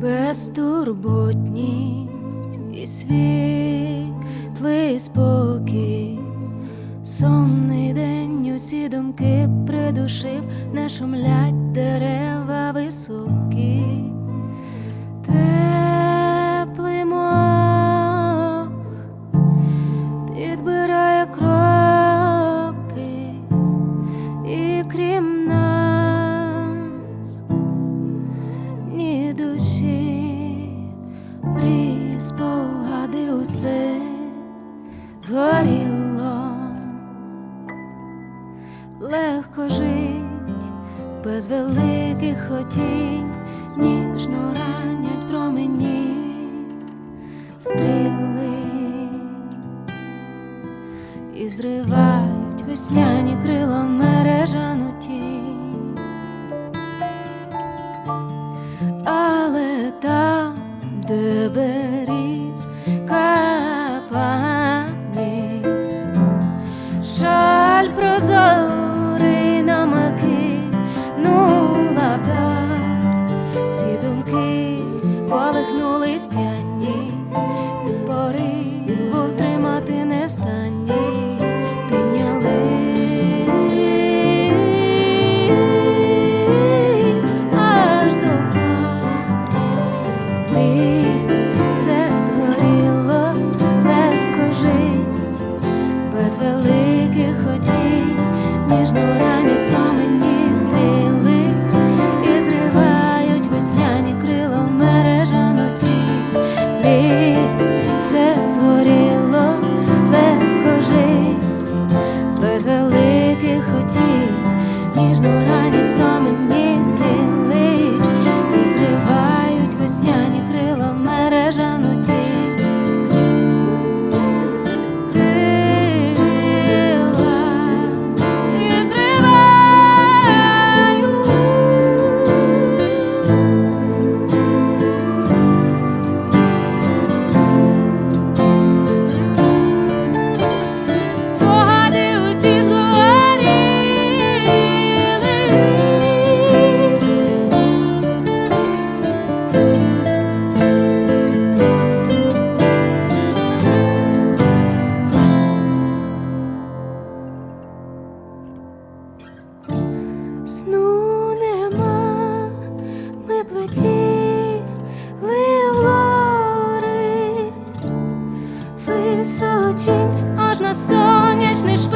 безтурботність і світлий спокій, сонний день, усі думки придушив, не шумлять дерева високо. згоріло, легко жить без великих хотінь, ніжно ранять промені стріли. І зривають весняні крила мережа ноті, але там, де без si. dzień, można sonieć, niż